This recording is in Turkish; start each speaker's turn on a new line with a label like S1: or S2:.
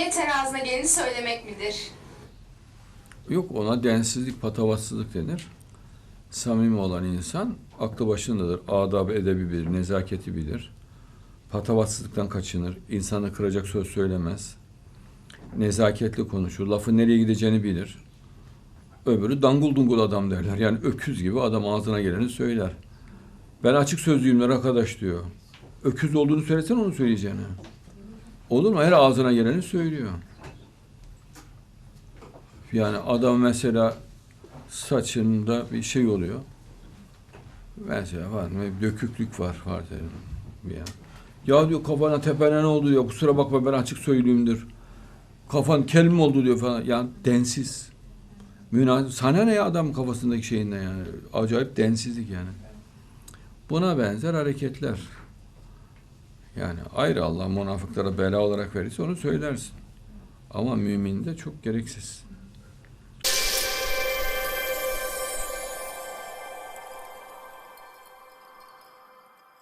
S1: samimiyet terazine geleni söylemek midir?
S2: Yok ona densizlik, patavatsızlık denir. Samimi olan insan aklı başındadır. Adab edebi bilir, nezaketi bilir. Patavatsızlıktan kaçınır. insanı kıracak söz söylemez. Nezaketli konuşur. Lafın nereye gideceğini bilir. Öbürü dangul dungul adam derler. Yani öküz gibi adam ağzına geleni söyler. Ben açık sözlüyümler arkadaş diyor. Öküz olduğunu söylesen onu söyleyeceğini. Olur mu? Her ağzına geleni söylüyor. Yani adam mesela saçında bir şey oluyor. Mesela var bir döküklük var var derim. Ya. ya diyor kafana tepene ne oldu diyor. Kusura bakma ben açık söyleyeyimdir. Kafan kel mi oldu diyor falan. Yani densiz. Münasip. Sana ne ya adam kafasındaki şeyin ne yani. Acayip densizlik yani. Buna benzer hareketler. Yani ayrı Allah münafıklara bela olarak verirse onu söylersin. Ama müminde çok gereksiz.